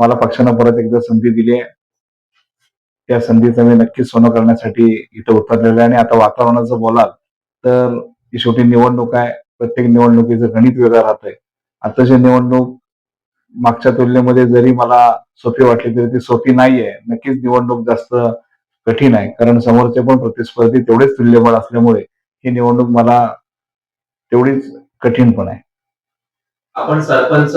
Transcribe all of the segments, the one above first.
मला पक्षानं परत एकदा संधी दिली आहे. त्या संधीचं मी नक्कीच सोनं करण्यासाठी इथं उतरलेलं आहे. आणि आता वातावरणाचं बोलाल तर ही शेवटी निवडणूक आहे. प्रत्येक निवडणुकीचं गणित वेगळं राहतंय. आताची निवडणूक मागच्या तुलनेमध्ये जरी मला सोपी वाटली तरी ती सोपी नाहीये. नक्कीच निवडणूक जास्त कठीण आहे. कारण समोरचे पण प्रतिस्पर्धी तेवढेच तुल्यबळ असल्यामुळे ही निवडणूक मला तेवढीच कठीण पण आहे. आपण सरपंच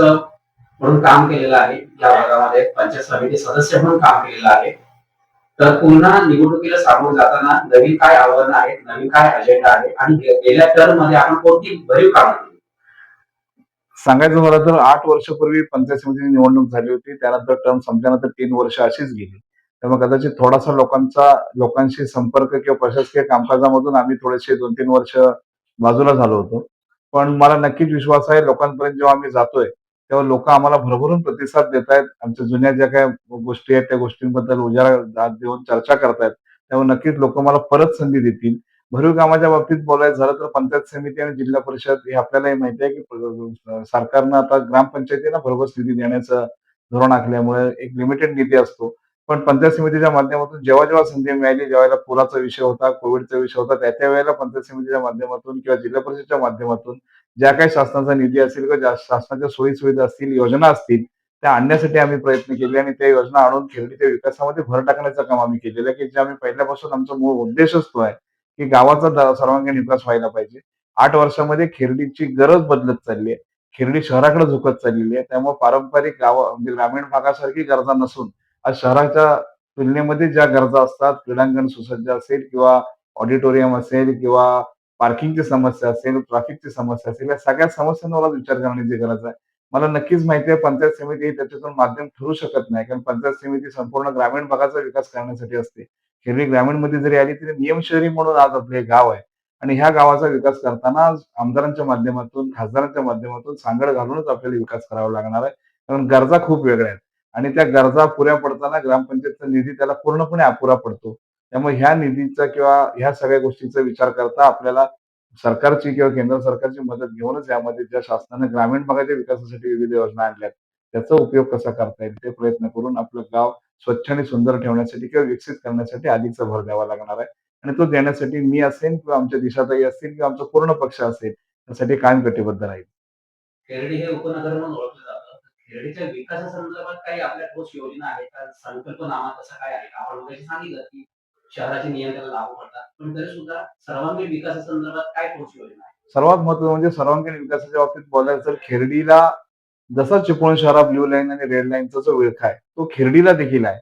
म्हणून काम केलेलं आहे. या भागामध्ये पंचायत समिती सदस्य म्हणून काम केलेलं आहे. तर पुन्हा निवडणुकीला सामोरं जाताना नवीन काय आव्हानं आहेत नवीन काय अजेंडा आहे आणि गेल्या टर्ममध्ये आपण कोणती भरीव कामं केली? सांगायचं झालं तर आठ वर्षापूर्वी पंचायत समितीची निवडणूक झाली होती. त्यानंतर टर्म संपल्यानंतर तीन वर्ष अशीच गेली. त्यामुळे कदाचित थोडासा लोकांचा लोकांशी संपर्क किंवा प्रशासकीय कामकाजामधून आम्ही थोडेसे दोन तीन वर्ष बाजूला झालो होतो. पण मला नक्कीच विश्वास आहे लोकांपर्यंत जेव्हा आम्ही जातोय तेव्हा लोक आम्हाला भरभरून प्रतिसाद देत आहेत आमच्या जुन्या ज्या काही गोष्टी आहेत त्या गोष्टींबद्दल उजाळा दाद देऊन चर्चा करतायत. त्यामुळे नक्कीच लोक मला परत संधी देतील. भरीव कामाच्या बाबतीत बोलायचं झालं तर पंचायत समिती आणि जिल्हा परिषद हे आपल्यालाही माहिती आहे की सरकारनं आता ग्रामपंचायतींना भरघोस निधी देण्याचं धोरण आखल्यामुळे एक लिमिटेड निधी असतो. पण पंचायत समितीच्या माध्यमातून जेव्हा जेव्हा संधी मिळाली ज्यावेळेला पुराचा विषय होता कोविडचा विषय होता त्या त्या वेळेला पंचायत समितीच्या माध्यमातून किंवा जिल्हा परिषदच्या माध्यमातून ज्या काही शासनाचा निधी असेल किंवा ज्या शासनाच्या सोयी सुविधा असतील योजना असतील त्या आणण्यासाठी आम्ही प्रयत्न केले आणि त्या योजना आणून खेळणीच्या विकासामध्ये भर टाकण्याचं काम आम्ही केलेलं आहे की जे आम्ही पहिल्यापासून आमचा मूळ उद्देशच तो आहे की गावाचा सर्वांगीण विकास व्हायला पाहिजे. आठ वर्षामध्ये खेरडीची गरज बदलत चालली आहे. खेरडी शहराकडे झुकत चाललेली आहे. त्यामुळे पारंपरिक गाव म्हणजे ग्रामीण भागासारखी गरजा नसून आज शहराच्या तुलनेमध्ये ज्या गरजा असतात क्रीडांगण सुसज्ज असेल किंवा ऑडिटोरियम असेल किंवा पार्किंगची समस्या असेल ट्रॅफिकची समस्या असेल या सगळ्या समस्यांवर मला विचार करण्याची गरज आहे. मला नक्कीच माहिती आहे पंचायत समिती ही त्याच्यातून माध्यम ठरू शकत नाही कारण पंचायत समिती संपूर्ण ग्रामीण भागाचा विकास करण्यासाठी असते. खेरडी ग्रामीणमध्ये जरी आली तरी नियम शहरी म्हणून आज आपले गाव आहे. आणि ह्या गावाचा विकास करताना आमदारांच्या माध्यमातून खासदारांच्या माध्यमातून सांगड घालूनच आपल्याला विकास करावा लागणार आहे. कारण गरजा खूप वेगळ्या आहेत. आणि त्या गरजा पुऱ्या पडताना ग्रामपंचायतचा निधी त्याला पूर्णपणे अपुरा पडतो. त्यामुळे ह्या निधीचा किंवा ह्या सगळ्या गोष्टीचा विचार करता आपल्याला सरकारची किंवा केंद्र सरकारची मदत घेऊनच यामध्ये ज्या शासनाने ग्रामीण भागाच्या विकासासाठी विविध योजना आणल्यात त्याचा उपयोग कसा करता येईल ते प्रयत्न करून आपलं गाव स्वच्छ आणि सुंदर ठेवण्यासाठी किंवा विकसित करण्यासाठी अधिकचा भर द्यावा लागणार आहे. आणि तो देण्यासाठी मी असेल किंवा आमच्या दिशाताई असतील किंवा आमचा पूर्ण पक्ष असेल त्यासाठी कायम कटिबद्ध राहील. खेरडी हे उपनगर म्हणून ओळखलं जातं. खेरडीच्या विकासासंदर्भात काही आपल्या ठोस योजना आहे का? संकल्पनामा तसा काय आहे का? आपण सांगितलं की शहराचे नियंत्रण लागू पडतात. पण तरी सुद्धा सर्वांगीण विकासासंदर्भात काय ठोस योजना आहे? सर्वात महत्वाचं म्हणजे सर्वांगीण विकासाच्या बाबतीत बोलायचं तर खेर्डीला जसा चिपळूण शहरात ब्ल्यू लाईन आणि रेड लाईनचा जो विळखा आहे तो खेर्डीला देखील आहे.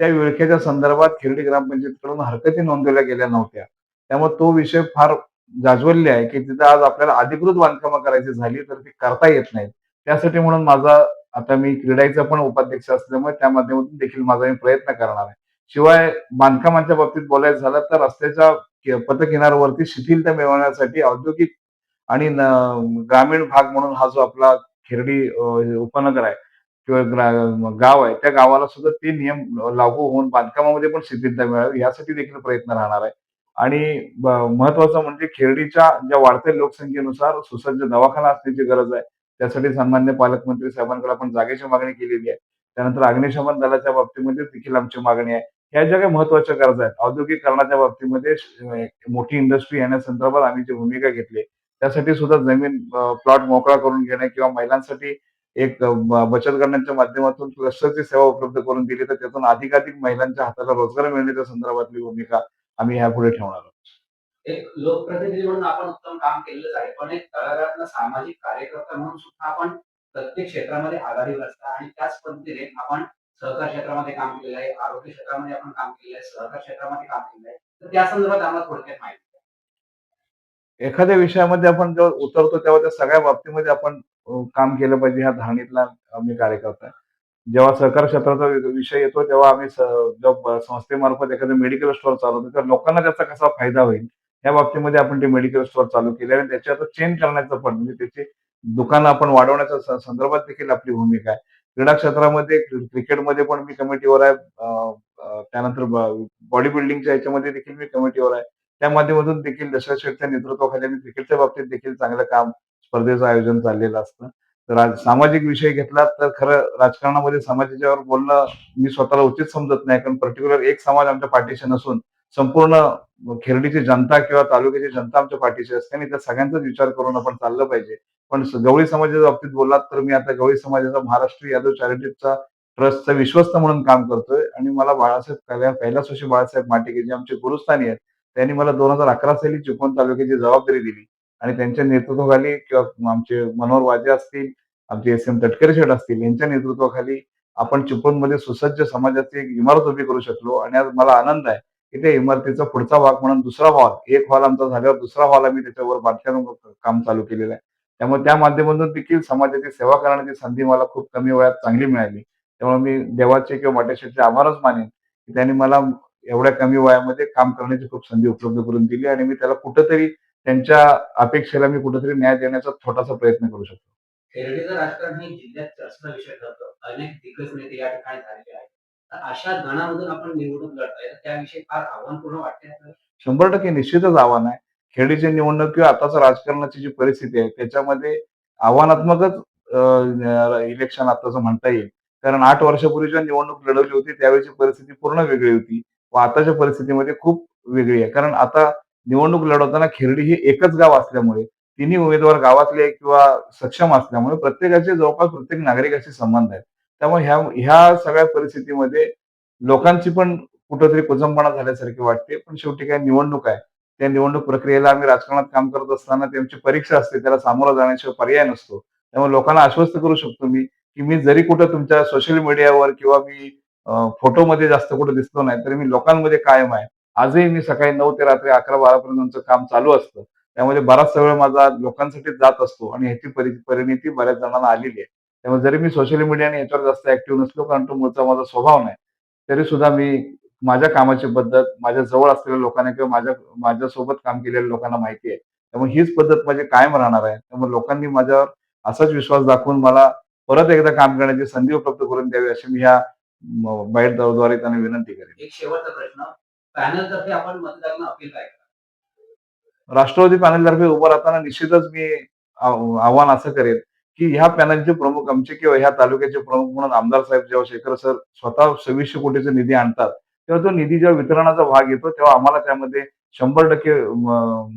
त्या विळख्याच्या संदर्भात खेर्डी ग्रामपंचायतीकडून हरकती नोंदवल्या गेल्या नव्हत्या. त्यामुळे तो विषय फार जाजवल्य आहे की तिथं आज आपल्याला अधिकृत बांधकामं करायची झाली तर ती करता येत नाहीत. त्यासाठी म्हणून माझा आता मी क्रीडाईचा पण उपाध्यक्ष असल्यामुळे त्या माध्यमातून देखील माझा मी प्रयत्न करणार आहे. शिवाय बांधकामांच्या बाबतीत बोलायचं झालं तर रस्त्याच्या पथकिनाऱ्यावरती शिथिलता मिळवण्यासाठी औद्योगिक आणि ग्रामीण भाग म्हणून हा जो आपला खेरडी उपनगर आहे किंवा गाव आहे त्या गावाला सुद्धा ते नियम लागू होऊन बांधकामामध्ये पण शिथिलता मिळावी यासाठी देखील प्रयत्न राहणार आहे. आणि महत्वाचं म्हणजे खेरडीच्या ज्या वाढत्या लोकसंख्येनुसार सुसज्ज दवाखाना असण्याची गरज आहे. त्यासाठी सन्मान्य पालकमंत्री साहेबांकडे आपण जागेची मागणी केलेली आहे. त्यानंतर अग्निशमन दलाच्या बाबतीमध्ये देखील आमची मागणी आहे. ह्या ज्या काही महत्त्वाच्या गरजा आहेत औद्योगिकरणाच्या बाबतीमध्ये मोठी इंडस्ट्री येण्यासंदर्भात आम्ही जी भूमिका घेतली त्यासाठी सुद्धा जमीन प्लॉट मोकळा करून घेणे किंवा महिलांसाठी एक बचत गटांच्या माध्यमातून क्लस्टरची सेवा उपलब्ध करून दिली तर त्यातून अधिकाधिक महिलांच्या हाताला रोजगार मिळण्याच्या संदर्भातली भूमिका आम्ही ह्यापुढे ठेवणार आहोत. एक लोकप्रतिनिधी म्हणून आपण उत्तम काम केलेलंच आहे पण एक तळागातला सामाजिक कार्यकर्ता म्हणून सुद्धा आपण प्रत्येक क्षेत्रामध्ये आघाडीवर असता आणि त्याच पद्धतीने आपण सहकार क्षेत्रामध्ये काम केलेलं आहे आरोग्य क्षेत्रामध्ये आपण काम केलेलं आहे सहकार क्षेत्रामध्ये काम केलेलं आहे. तर त्या संदर्भात आम्हाला थोडक्यात माहिती एखाद्या विषयामध्ये आपण जेव्हा उतरतो तेव्हा त्या सगळ्या बाबतीमध्ये आपण काम केलं पाहिजे ह्या धारणीतला आम्ही कार्यकर्ता जेव्हा सहकार क्षेत्राचा विषय येतो तेव्हा आम्ही जेव्हा संस्थेमार्फत एखादं मेडिकल स्टोअर चालवतो तर लोकांना त्याचा कसा फायदा होईल? या बाबतीमध्ये आपण ते मेडिकल स्टोअर चालू केले आणि त्याच्या आता चेंज करण्याचं पण म्हणजे त्याची दुकानं आपण वाढवण्याच्या संदर्भात देखील आपली भूमिका आहे. क्रीडा क्षेत्रामध्ये क्रिकेटमध्ये पण मी कमिटीवर आहे. त्यानंतर बॉडी बिल्डिंगच्या याच्यामध्ये देखील मी कमिटीवर आहे. त्या माध्यमातून देखील दशरथ शेठच्या नेतृत्वाखाली आणि क्रिकेटच्या बाबतीत देखील चांगलं काम स्पर्धेचं आयोजन चाललेलं असतं. तर सामाजिक विषय घेतला तर खरं राजकारणामध्ये समाजाच्यावर बोलणं मी स्वतःला उचित समजत नाही. कारण पर्टिक्युलर एक समाज आमच्या पाठीशी नसून संपूर्ण खेर्डीची जनता किंवा तालुक्याची जनता आमच्या पाठीशी असते आणि त्या सगळ्यांचाच विचार करून आपण चाललं पाहिजे. पण गवळी समाजाच्या बाबतीत बोललात तर मी आता गवळी समाजाचा महाराष्ट्र यादव चॅरिटीचा ट्रस्टचा विश्वस्त म्हणून काम करतोय. आणि मला बाळासाहेब कैला- कैलासोशी बाळासाहेब माटेके जे आमचे गुरुस्थानी आहेत त्यांनी मला दोन हजार अकरा साली चिपळूण तालुक्याची जबाबदारी दिली. आणि त्यांच्या नेतृत्वाखाली किंवा आमचे मनोहर वाजे असतील आमचे एस एम तटकरे शेठ असतील यांच्या नेतृत्वाखाली आपण चिपळूणमध्ये सुसज्ज समाजाची एक इमारत उभी करू शकलो. आणि आज मला आनंद आहे की त्या इमारतीचा पुढचा भाग म्हणून दुसरा हॉल एक हॉल आमचा झाल्यावर दुसरा हॉल आम्ही त्याच्यावर बांधकाम काम चालू केलेलं आहे. त्यामुळे त्या माध्यमातून देखील समाजाची सेवा करण्याची संधी मला खूप कमी वयात चांगली मिळाली. त्यामुळे मी देवाचे किंवा माटेश्वरचे आभारच मानेन की त्यांनी मला एवढ्या कमी वयामध्ये काम करण्याची खूप संधी उपलब्ध करून दिली आणि मी त्याला कुठंतरी त्यांच्या अपेक्षेला मी कुठेतरी न्याय देण्याचा छोटासा प्रयत्न करू शकतो. राजकारण हे जिल्ह्यात चर्चेचा विषय ठरतो. अनेक दिग्गज नेते या ठिकाणी झालेले आहेत. तर अशा गणामधून आपण निवडणूक लढताय. त्याविषयी फार आव्हानपूर्ण वाटते शंभर टक्के निश्चितच आव्हान आहे. खेडीची निवडणूक किंवा आताच राजकारणाची जी परिस्थिती आहे त्याच्यामध्ये आव्हानात्मकच इलेक्शन आताच म्हणता येईल. कारण आठ वर्षापूर्वी जेव्हा निवडणूक लढवली होती त्यावेळेची परिस्थिती पूर्ण वेगळी होती व आताच्या परिस्थितीमध्ये खूप वेगळी आहे. कारण आता निवडणूक लढवताना खेर्डी हे एकच गाव असल्यामुळे तिन्ही उमेदवार गावातले किंवा सक्षम असल्यामुळे प्रत्येकाचे जवळपास प्रत्येक नागरिकाशी संबंध आहेत. त्यामुळे ह्या ह्या सगळ्या परिस्थितीमध्ये लोकांची पण कुठंतरी कुजंबणा झाल्यासारखी वाटते. पण शेवटी काय निवडणूक आहे. त्या निवडणूक प्रक्रियेला आम्ही राजकारणात काम करत असताना त्यांची परीक्षा असते. त्याला सामोरं जाण्याशिवाय पर्याय नसतो. त्यामुळे लोकांना आश्वस्त करू शकतो मी की मी जरी कुठं तुमच्या सोशल मीडियावर किंवा मी फोटोमध्ये जास्त कुठं दिसलो नाही तरी मी लोकांमध्ये कायम आहे. आजही मी सकाळी नऊ ते रात्री अकरा बारापर्यंत आमचं काम चालू असतं. त्यामध्ये बराचसा वेळ माझा लोकांसाठी जात असतो आणि ह्याची परि- परिणिती बऱ्याच जणांना आलेली आहे. त्यामुळे जरी मी सोशल मीडिया आणि याच्यावर जास्त ऍक्टिव्ह नसलो कारण तो मूळचा माझा स्वभाव नाही तरी सुद्धा मी माझ्या कामाची पद्धत माझ्या जवळ असलेल्या लोकांना किंवा माझ्या माझ्यासोबत काम केलेल्या लोकांना माहिती आहे. त्यामुळे हीच पद्धत माझी कायम राहणार आहे. त्यामुळे लोकांनी माझ्यावर असाच विश्वास दाखवून मला परत एकदा काम करण्याची संधी उपलब्ध करून द्यावी अशी मी ह्या बाईटद्वारे त्यांना विनंती करेन. एक शेवटचा प्रश्न. पॅनल तर्फे आपण मतदारांना अपील काय राष्ट्रवादी पॅनलतर्फे उभं राहताना निश्चितच मी आव- आव्हान असं करेन की ह्या पॅनलचे प्रमुख आमचे किंवा ह्या तालुक्याचे प्रमुख म्हणून आमदार साहेब जेव्हा शेखर सर स्वतः सव्वीसशे कोटीचा निधी आणतात तेव्हा तो निधी जेव्हा वितरणाचा भाग येतो तेव्हा आम्हाला त्यामध्ये शंभर टक्के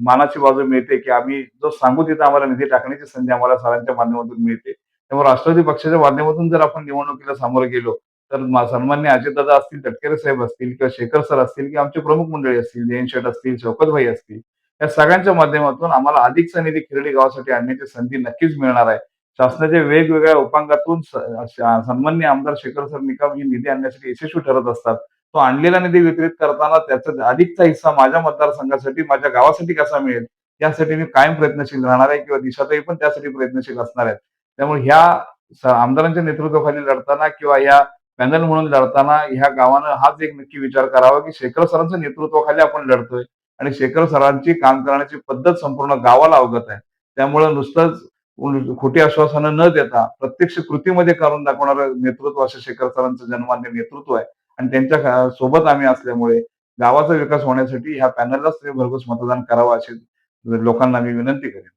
मानाची बाजू मिळते की आम्ही जो सांगू तिथं आम्हाला निधी टाकण्याची संधी आम्हाला सरांच्या माध्यमातून मिळते. त्यामुळे राष्ट्रवादी पक्षाच्या माध्यमातून जर आपण निवडणुकीला सामोरं गेलो तर सन्मान्य अजितदादा असतील तटकरे साहेब असतील किंवा शेखर सर असतील किंवा आमचे प्रमुख मंडळी असतील जयंत शेठ असतील शौकतभाई असतील या सगळ्यांच्या माध्यमातून आम्हाला अधिकचा निधी खिरडी गावासाठी आणण्याची संधी नक्कीच मिळणार आहे. शासनाच्या वेगवेगळ्या उपांगातून सन्मान्य आमदार शेखर सर निकम ही निधी आणण्यासाठी यशस्वी ठरत असतात. तो आणलेला निधी वितरित करताना त्याचा अधिकचा हिस्सा माझ्या मतदारसंघासाठी माझ्या गावासाठी कसा मिळेल? यासाठी मी कायम प्रयत्नशील राहणार आहे किंवा दिशातही पण त्यासाठी प्रयत्नशील असणार आहेत. त्यामुळे ह्या आमदारांच्या नेतृत्वाखाली लढताना किंवा या पॅनल म्हणून लढताना ह्या गावानं हाच एक नक्की विचार करावा की शेखर सरांच्या नेतृत्वाखाली आपण लढतोय आणि शेखर सरांची काम करण्याची पद्धत संपूर्ण गावाला अवगत आहे. त्यामुळे नुसतंच खोटी आश्वासनं न देता प्रत्यक्ष कृतीमध्ये करून दाखवणारं नेतृत्व असं शेखर सरांचं जन्मान्य नेतृत्व आहे. आणि त्यांच्यासोबत आम्ही असल्यामुळे गावाचा विकास होण्यासाठी ह्या पॅनललाच भरघोस मतदान करावं अशी लोकांना मी विनंती करेन.